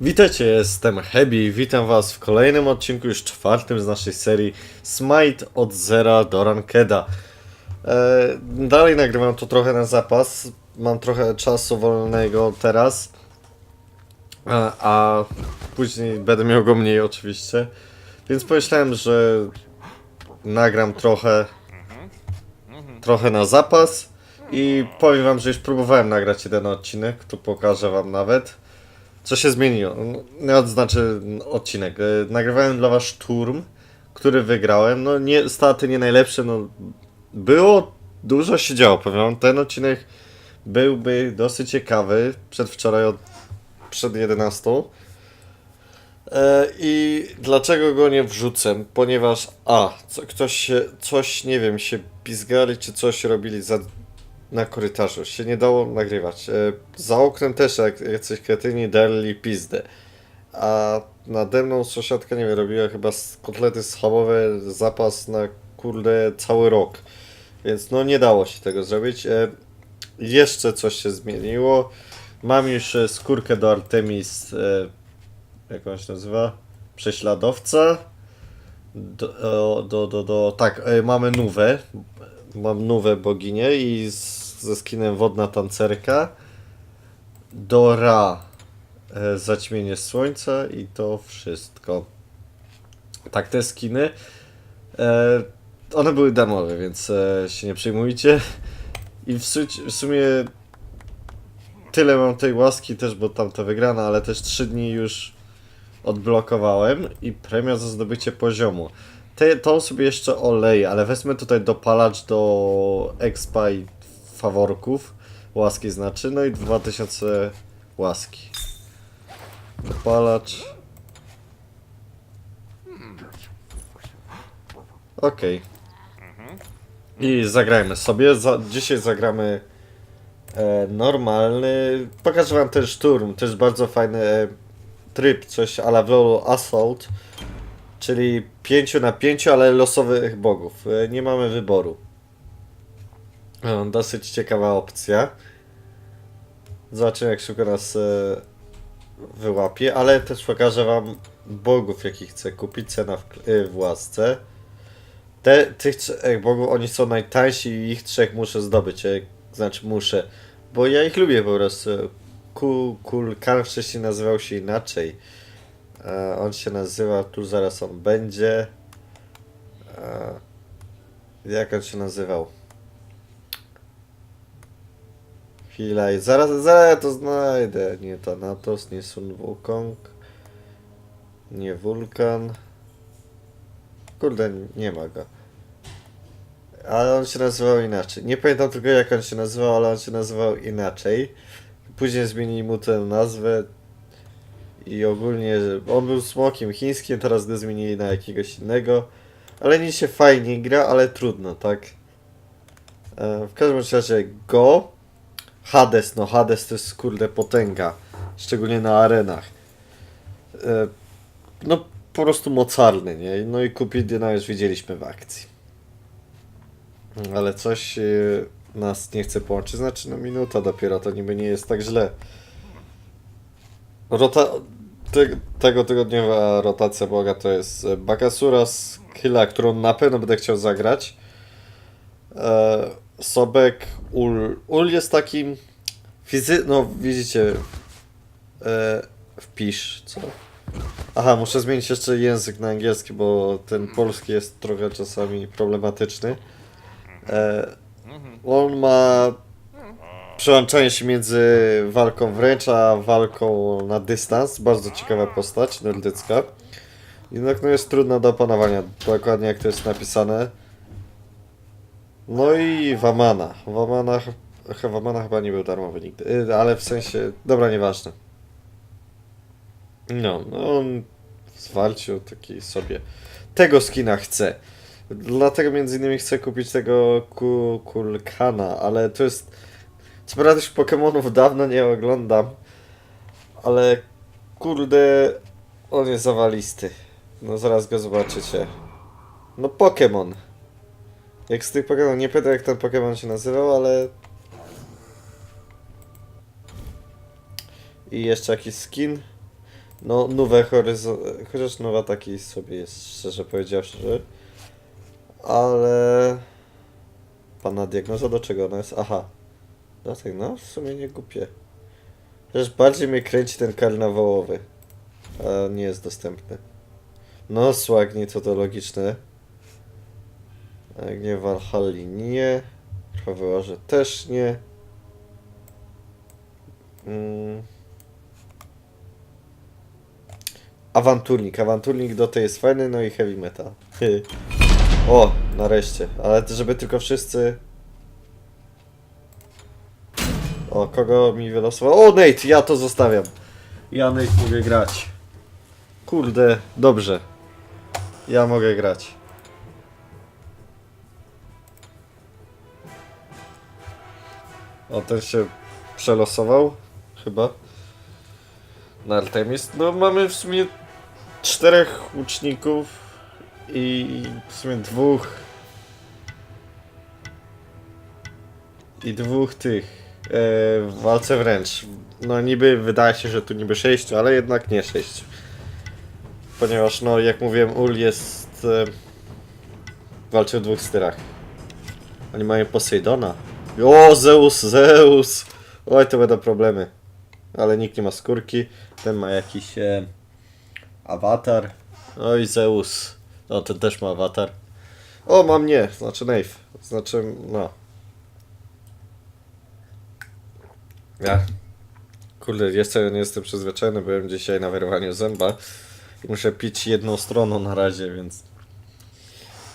Witajcie, jestem Hebi, witam was w kolejnym odcinku, już czwartym z naszej serii Smite od zera do Rankeda. E, dalej nagrywam to trochę na zapas, mam trochę czasu wolnego teraz, a, a później będę miał go mniej oczywiście, więc pomyślałem, że nagram trochę, trochę na zapas i powiem wam, że już próbowałem nagrać jeden odcinek, tu pokażę wam nawet. Co się zmieniło? No, odznaczę odcinek. E, Nagrywałem dla was szturm, który wygrałem. No nie, staty nie najlepsze, no było, dużo się działo, powiem. Ten odcinek byłby dosyć ciekawy. Przedwczoraj od, przed 11. E, I dlaczego go nie wrzucę? Ponieważ a, co, ktoś się, coś, nie wiem, się pizgali, czy coś robili za, na korytarzu. Się nie dało nagrywać. E, za oknem też jak, jacyś kretyni derli pizdę. A nade mną sąsiadka, nie wiem, robiła chyba kotlety schabowe, zapas na kurde cały rok. Więc no nie dało się tego zrobić. E, jeszcze coś się zmieniło. Mam już e, skórkę do Artemis, jak on się nazywa? Prześladowca. Do, do, do, do, tak, mamy nówę. Mam nówę boginię i z, ze skinem wodna tancerka. Do Ra e, zaćmienie słońca i to wszystko. Tak, te skiny. E, one były damowe, więc e, się nie przejmujcie. I w, su- w sumie tyle mam tej łaski też, bo tamta wygrana, ale też 3 dni już odblokowałem i premia za zdobycie poziomu. Te, tą sobie jeszcze oleję, ale wezmę tutaj dopalacz do expa i faworków. Łaski znaczy, no i 2000 łaski. Dopalacz. Okej. I zagrajmy sobie. Za, dzisiaj zagramy e, normalny. Pokażę wam ten szturm. To jest bardzo fajny e, tryb, coś a la w Assault. Czyli 5 na 5, ale losowych bogów. E, Nie mamy wyboru. E, Dosyć ciekawa opcja. Zobaczymy jak szybko nas e, wyłapie, ale też pokażę wam bogów jakich chcę kupić, cena w, w łasce. Te, tych trzech bogów, oni są najtańsi i ich trzech muszę zdobyć, znaczy muszę, bo ja ich lubię po prostu. Ku- Kulkan wcześniej nazywał się inaczej. E, on się nazywa, tu zaraz on będzie. E, jak on się nazywał? Chwila i zaraz, zaraz to znajdę. Nie Thanatos, nie Sun Wukong, nie Wulkan. Kurde, nie ma go. Ale on się nazywał inaczej. Nie pamiętam tylko jak on się nazywał, ale on się nazywał inaczej. Później zmienili mu tę nazwę. I ogólnie, on był smokiem chińskim, teraz go zmienili na jakiegoś innego. Ale nie się fajnie gra, ale trudno, tak? E, w każdym razie Go. Hades, no Hades to jest kurde potęga. Szczególnie na arenach. E, no po prostu mocarny, nie? No i Kupidyna już widzieliśmy w akcji. Ale coś e, nas nie chce połączyć, znaczy no minuta dopiero, to niby nie jest tak źle. Rota... Te, tego tygodniowa rotacja Boga to jest e, Bakasura z Hyla, którą na pewno będę chciał zagrać. E, Sobek, Ul. Ul jest takim fizy... no widzicie e, wpisz, co? Aha, muszę zmienić jeszcze język na angielski, bo ten polski jest trochę czasami problematyczny. E, on ma przełączanie się między walką wręcz a walką na dystans. Bardzo ciekawa postać, nordycka. Jednak no jest trudna do opanowania, dokładnie jak to jest napisane. No i Wamana. Wamana, Wamana chyba nie był darmowy nigdy, y, ale w sensie, dobra, nieważne. No, no on zwalczył taki sobie. Tego skina chcę. Dlatego między innymi chcę kupić tego ku, Kulkana, ale to jest... Co prawda już Pokemonów dawno nie oglądam, ale kurde, on jest zawalisty. No zaraz go zobaczycie. No Pokemon. Jak z tych Pokemon, nie pamiętam jak ten Pokemon się nazywał, ale... I jeszcze jakiś skin. No, nowe horyzont... Chociaż nowa taki sobie jest, szczerze powiedziawszy. Ale... Pana diagnoza do czego ona jest? Aha. Dlatego, no, w sumie nie głupie. Chociaż bardziej mnie kręci ten karnawałowy. A nie jest dostępny. No, to logiczne. A jak nie nie. Travelerze też nie. Mm. Awanturnik. Awanturnik do tej jest fajny, no i heavy metal. o, nareszcie. Ale żeby tylko wszyscy... O, kogo mi wylosował? O, Nate, ja to zostawiam. Ja Nate mogę grać. Kurde, dobrze. Ja mogę grać. O, ten się przelosował, chyba. Na Artemis. No, mamy w sumie czterech łuczników i w sumie dwóch i dwóch tych w walce wręcz. No niby wydaje się, że tu niby sześciu, ale jednak nie sześć. Ponieważ no jak mówiłem, Ul jest e, walczy w dwóch styrach. Oni mają Poseidona. O, Zeus, Zeus! Oj, to będą problemy. Ale nikt nie ma skórki. Ten ma jakiś e, awatar. Oj, Zeus. No, ten też ma awatar. O, mam nie, znaczy Nave. Znaczy, no. Ja. Kurde, jeszcze nie jestem przyzwyczajony, byłem dzisiaj na wyrwaniu zęba muszę pić jedną stroną na razie, więc...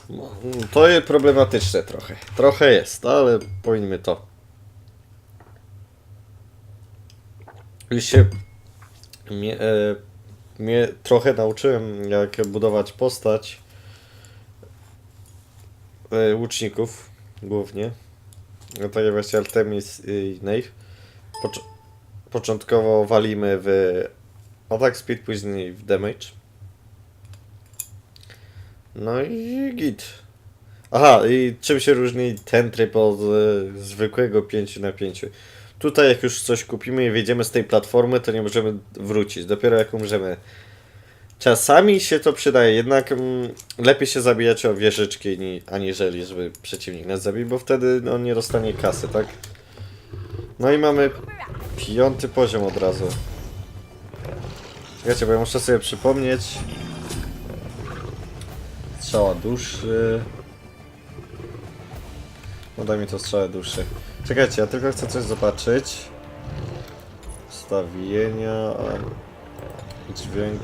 No, to jest problematyczne trochę. Trochę jest, ale powinniśmy to. Już się mnie, e, mnie trochę nauczyłem, jak budować postać e, łuczników, głównie. No tak jak właśnie Artemis i Nave. Pocz początkowo walimy w attack speed, później w damage. No i git. Aha, i czym się różni ten tryb od e, zwykłego 5 na 5? Tutaj jak już coś kupimy i wyjdziemy z tej platformy, to nie możemy wrócić. Dopiero jak umrzemy. Czasami się to przydaje, jednak mm, lepiej się zabijać o wieżyczki, ni- aniżeli żeby przeciwnik nas zabił, bo wtedy on nie dostanie kasy, tak? No i mamy piąty poziom od razu. Wiecie, bo ja muszę sobie przypomnieć. Strzała duszy. No daj mi to strzałę duszy. Czekajcie, ja tylko chcę coś zobaczyć. Ustawienia. Dźwięk.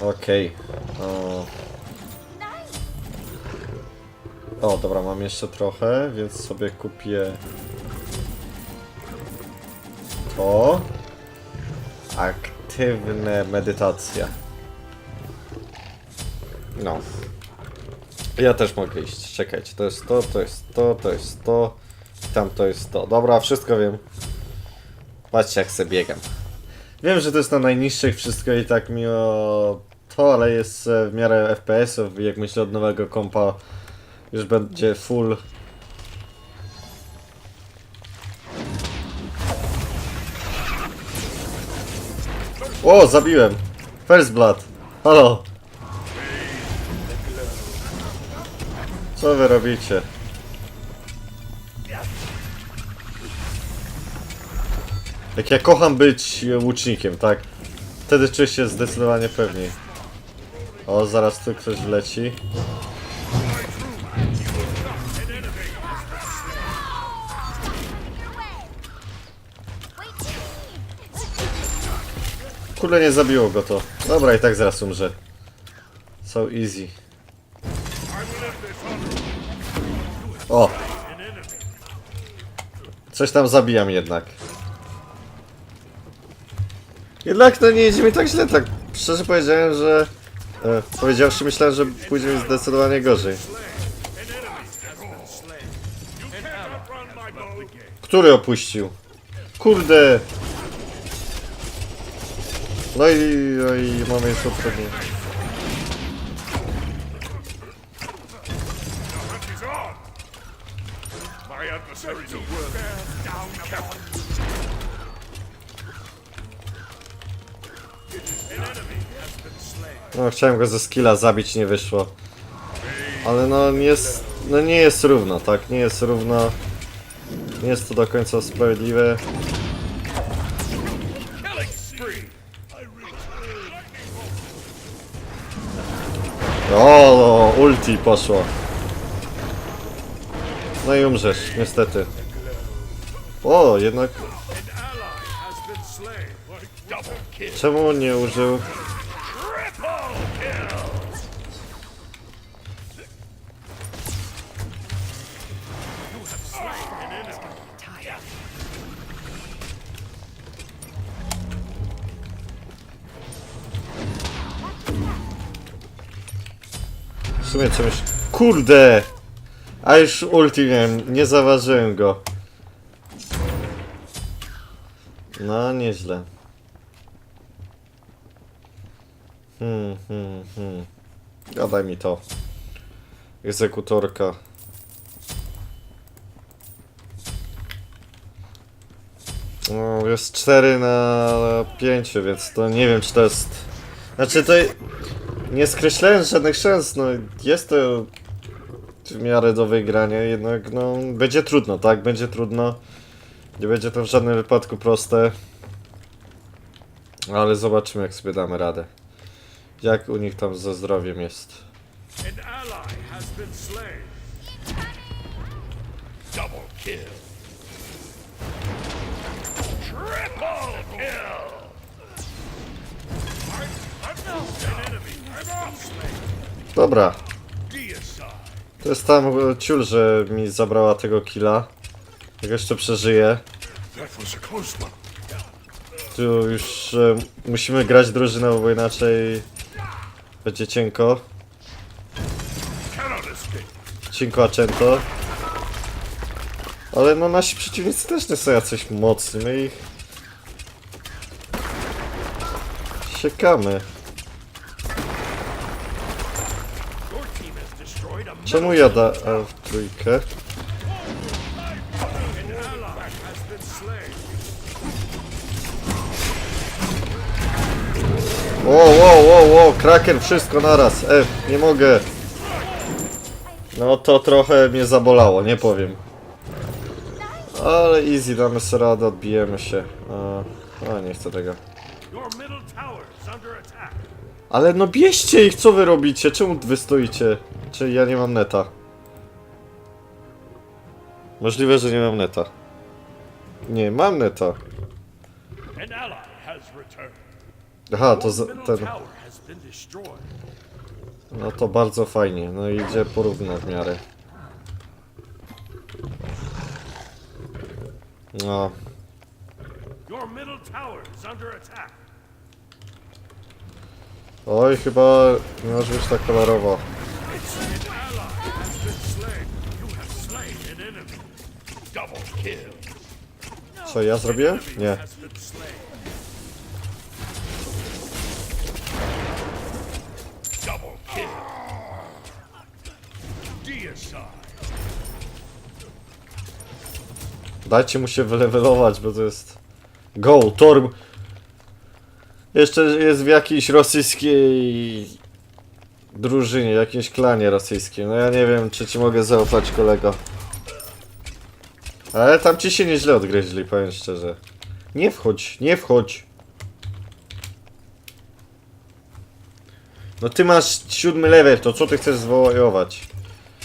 Okej. O. O, dobra, mam jeszcze trochę, więc sobie kupię to. Aktywne medytacja. No. Ja też mogę iść. Czekajcie, to jest to, to jest to, to jest to. Tam to jest to. Dobra, wszystko wiem. Patrzcie jak sobie biegam. Wiem, że to jest na najniższych wszystko i tak mi o to, ale jest e, w miarę FPS-ów jak myślę od nowego kompa już będzie full. O, zabiłem! First Blood! Halo! Co wy robicie? Jak ja kocham być łucznikiem, tak? Wtedy czuję się zdecydowanie pewniej. O, zaraz tu ktoś wleci. Kurde, nie zabiło go to. Dobra, i tak zaraz umrze. So easy. O! Coś tam zabijam jednak. Jednak to nie idzie mi tak źle, tak szczerze powiedziałem, że... E, powiedziawszy myślałem, że pójdzie mi zdecydowanie gorzej. Który opuścił? Kurde! No i, no i mamy jeszcze slain. No, chciałem go ze skilla zabić, nie wyszło. Ale no nie jest, no nie jest równo, tak? Nie jest równo. Nie jest to do końca sprawiedliwe. O, ulti poszło. No i umrzesz, niestety. O, jednak czemu nie użył? W sumie czymś... Kurde! A już ulti miałem, nie zauważyłem go. No, nieźle. Hmm, hmm, hmm. Gadaj mi to. Egzekutorka. No, jest 4 na 5, więc to nie wiem, czy to jest... Znaczy, to... Nie skreślałem żadnych szans, no jest to w miarę do wygrania, jednak no będzie trudno, tak? Będzie trudno. Nie będzie to w żadnym wypadku proste. Ale zobaczymy jak sobie damy radę. Jak u nich tam ze zdrowiem jest. An ally has been slain. Double kill. Dobra, to jest tam ciul, że mi zabrała tego killa. Jak jeszcze przeżyję. Tu już e, musimy grać drużynowo, bo inaczej będzie cienko. Cinco Accento. Ale no nasi przeciwnicy też nie są jacyś mocni, my ich... Siekamy. Czemu ja da a w trójkę? Wow, wow, wow, wow, Kraken, wszystko naraz. E, nie mogę. No to trochę mnie zabolało, nie powiem. Ale easy, damy sobie radę, odbijemy się. A, a nie chcę tego. Your middle tower is under attack. Ale no bierzcie ich, co wy robicie? Czemu wy stoicie? Czy ja nie mam neta? Możliwe, że nie mam neta. Nie, mam neta. Aha, to Your z, middle ten... No to bardzo fajnie. No idzie porówno w miarę. No, Your middle tower is under attack. Oj, chyba nie może być tak kolorowo. Co ja zrobiłem? Nie. Dajcie mu się wylewelować, bo to jest... Go, Torm! Jeszcze jest w jakiejś rosyjskiej... drużynie, jakimś klanie rosyjskim. No ja nie wiem, czy ci mogę zaufać, kolego. Ale tam ci się nieźle odgryźli, powiem szczerze. Nie wchodź, nie wchodź. No ty masz siódmy level, to co ty chcesz zwojować?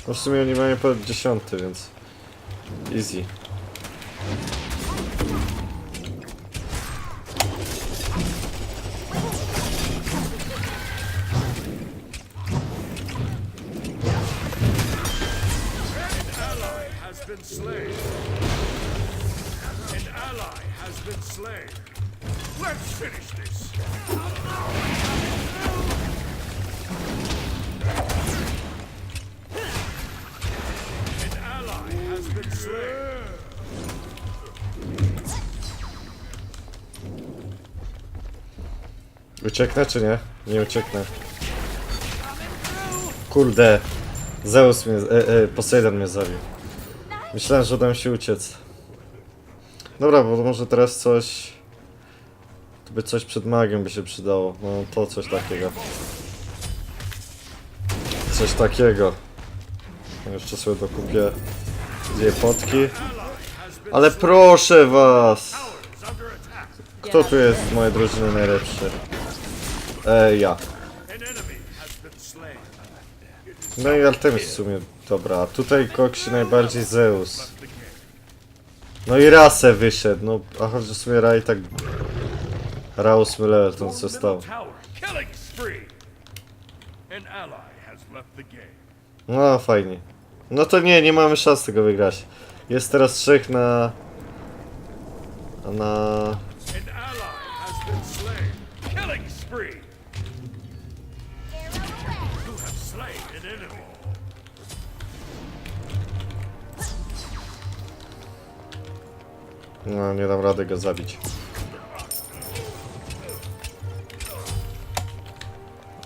No w sumie oni mają po dziesiąty, więc... Easy. Ucieknę czy nie? Nie ucieknę. Kurde. Zeus mnie, e, e, Poseidon mnie zabił. Myślałem, że uda się uciec. Dobra, bo może teraz coś... To by coś przed magią by się przydało. No to coś takiego. Coś takiego. Jeszcze sobie dokupię dwie potki. Ale proszę was! Kto tu jest z mojej drużyny najlepszy? Ej, ja. No i Artemis w sumie, dobra, a tutaj koksi najbardziej Zeus. No i Rasę wyszedł, no, a choć w sumie Ra i tak... Ra 8 level, to co stało. No, fajnie. No to nie, nie mamy szans tego wygrać. Jest teraz trzech na... Na... No, nie dam rady go zabić.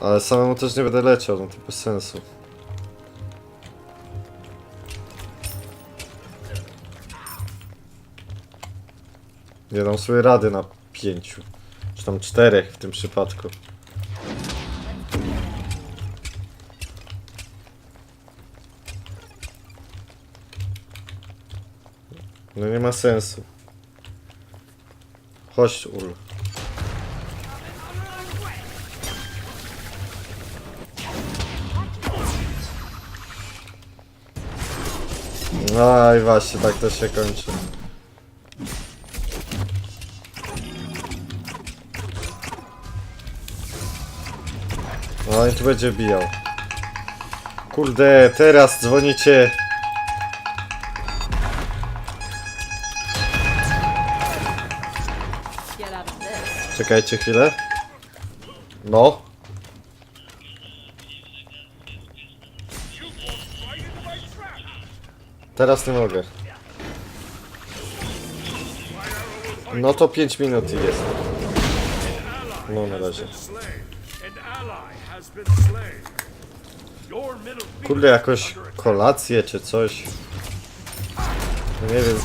Ale samemu też nie będę leciał, no to bez sensu. Nie dam sobie rady na pięciu. Czy tam czterech w tym przypadku. Nie ma sensu. Chodź, Ul. No i właśnie, tak to się kończy. No i tu będzie bijał. Kurde, teraz dzwonicie. Czekajcie chwilę. No. Teraz nie mogę. No to 5 minut i jest. No na razie. Kurde, jakoś kolację czy coś. Nie wiem.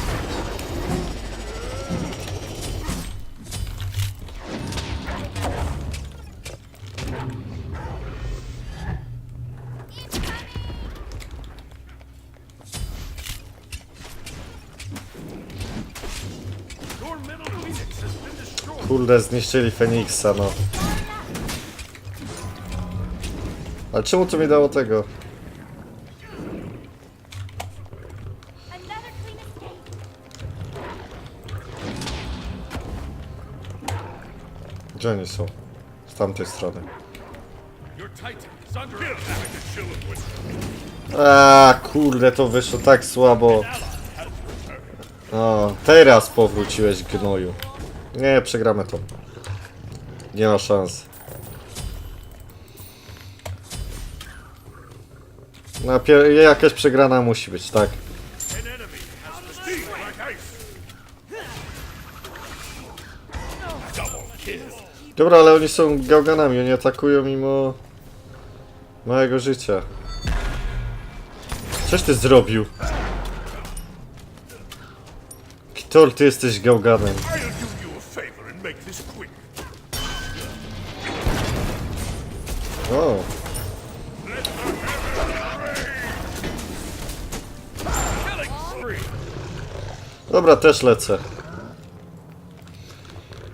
Kurde, zniszczyli Feniksa, no. Ale czemu to mi dało tego? Gdzie oni są? Z tamtej strony. A kurde, to wyszło tak słabo. O, teraz powróciłeś gnoju. Nie, przegramy to. Nie ma szans. No, jakaś przegrana musi być, tak? Dobra, ale oni są gałganami, oni atakują mimo małego życia. Coś ty zrobił? Kitor, ty jesteś gałganem. O, dobra, też lecę.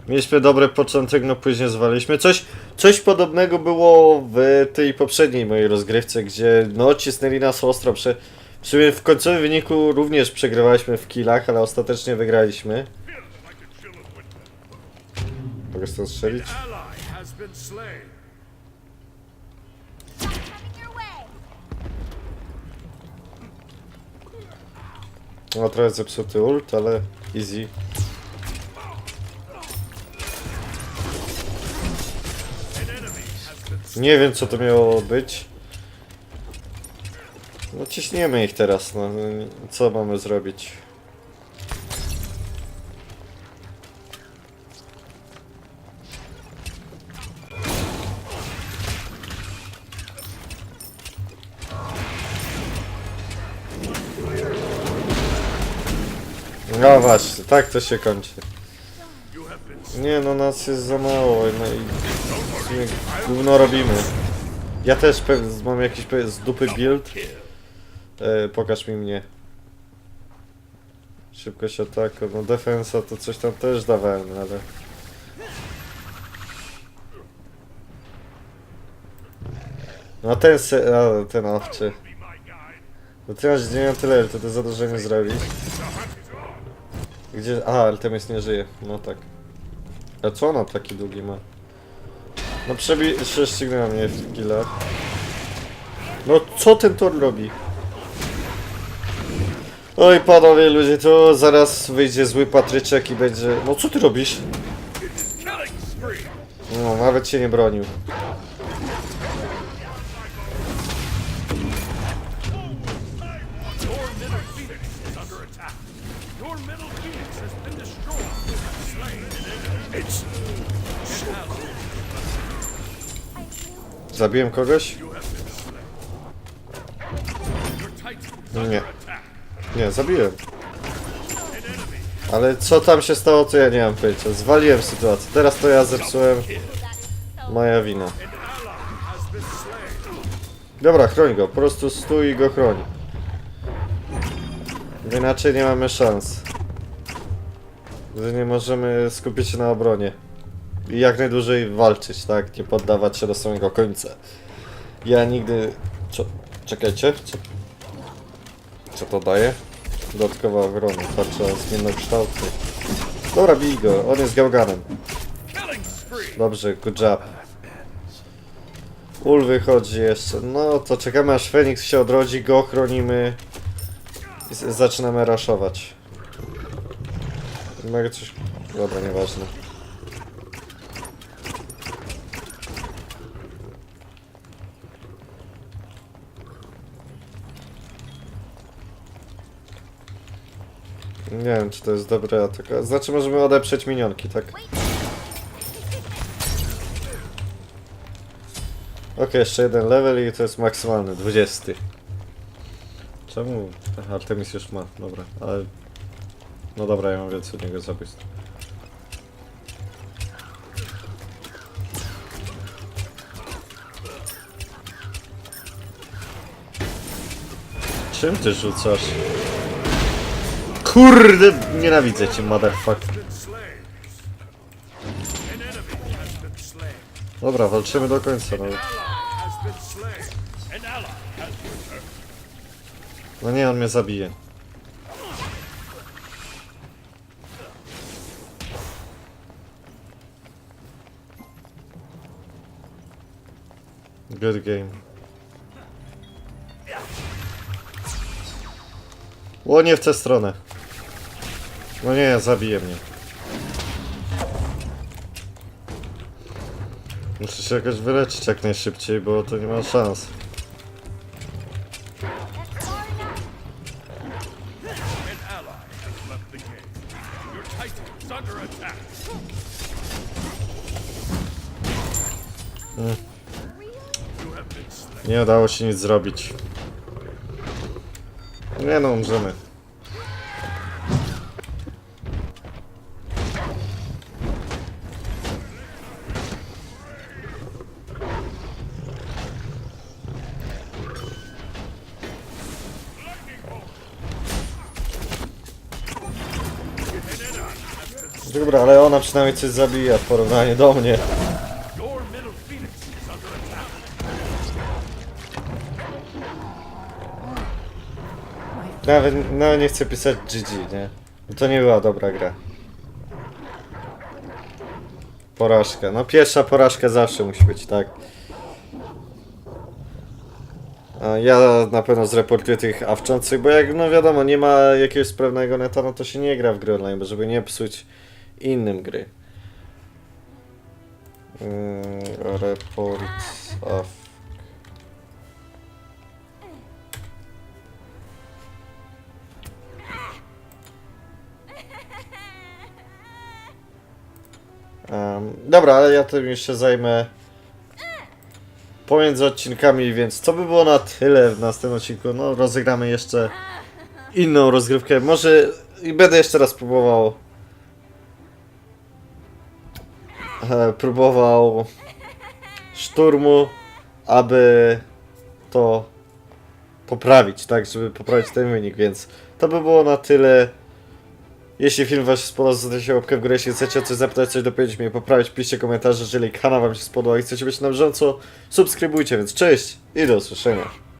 Mieliśmy dobry początek, no później zwaliliśmy. Coś, coś podobnego było w tej poprzedniej mojej rozgrywce, gdzie no cisnęli nas ostro. Prze... W sumie w końcowym wyniku również przegrywaliśmy w killach, ale ostatecznie wygraliśmy. Mogę stąd strzelić? No trochę zepsuty ult, ale easy. Nie wiem co to miało być. No ciśniemy ich teraz, no. Co mamy zrobić? No właśnie, tak to się kończy. Nie no, nas jest za mało, no i w gówno robimy. Ja też mam jakiś z dupy build. E, pokaż mi mnie. Szybkość ataku, no defensa to coś tam też dawałem, ale... No ten se... A, ten owczy. No ty masz 9 level, to to za dużo nie zrobić. The hunt is on. Gdzie... A, Artemis nie żyje. No tak. A co ona taki długi ma? No przebi... prześcignęła mnie w killach. No co ten tor robi? Oj panowie ludzie, to zaraz wyjdzie zły patryczek i będzie... No co ty robisz? No, nawet się nie bronił. Zabiłem kogoś? is Nie. Nie, zabiłem. Ale co tam się stało, to ja nie mam pojęcia. Zwaliłem sytuację. Teraz to ja zepsułem. Moja wina. Dobra, chroń go. Po prostu stój i go chroń. Inaczej nie mamy szans. Gdy nie możemy skupić się na obronie. Jak najdłużej walczyć, tak? Nie poddawać się do samego końca. Ja nigdy... Czekajcie. Co, Co to daje? Dodatkowa ochrona. Tarcza zmiennokształtny. Dobra, bij go. On jest gałganem. Dobrze, good job. Ul wychodzi jeszcze. No to czekamy aż Feniks się odrodzi, go chronimy. I zaczynamy raszować. Mogę coś... Dobra, nieważne. Nie wiem, czy to jest dobre atak. Znaczy, możemy odeprzeć minionki, tak? Okej, jeszcze jeden level i to jest maksymalny, 20. Czemu Artemis już ma? Dobra, ale... No dobra, ja mam więcej od niego zabójstw. Czym ty rzucasz? Kurde, nienawidzę cię, motherfucker. Dobra, walczymy do końca, no. No nie, on mnie zabije. Good game. O, nie w tę stronę. No nie, zabije mnie. Muszę się jakoś wyleczyć jak najszybciej, bo to nie ma szans. Nie udało się nic zrobić. Nie no, umrzemy. Dobra, ale ona przynajmniej coś zabija w porównaniu do mnie. Nawet, nawet nie chcę pisać GG, nie? To nie była dobra gra. Porażka. No pierwsza porażka zawsze musi być, tak? Ja na pewno zreportuję tych awczących, bo jak no wiadomo, nie ma jakiegoś sprawnego neta, no to się nie gra w gry online, bo żeby nie psuć innym gry. Mm, report of Em, dobra, ale ja tym się zajmę pomiędzy odcinkami, więc to by było na tyle w następnym odcinku. No, rozegramy jeszcze inną rozgrywkę. Może i będę jeszcze raz próbował próbował szturmu, aby to poprawić, tak, żeby poprawić ten wynik, więc to by było na tyle. Jeśli film Wam się spodobał, zostawcie łapkę w górę, jeśli chcecie o coś zapytać, coś dopowiedzieć mi, poprawić, piszcie komentarze, jeżeli kanał Wam się spodobał i chcecie być na bieżąco, subskrybujcie, więc cześć i do usłyszenia.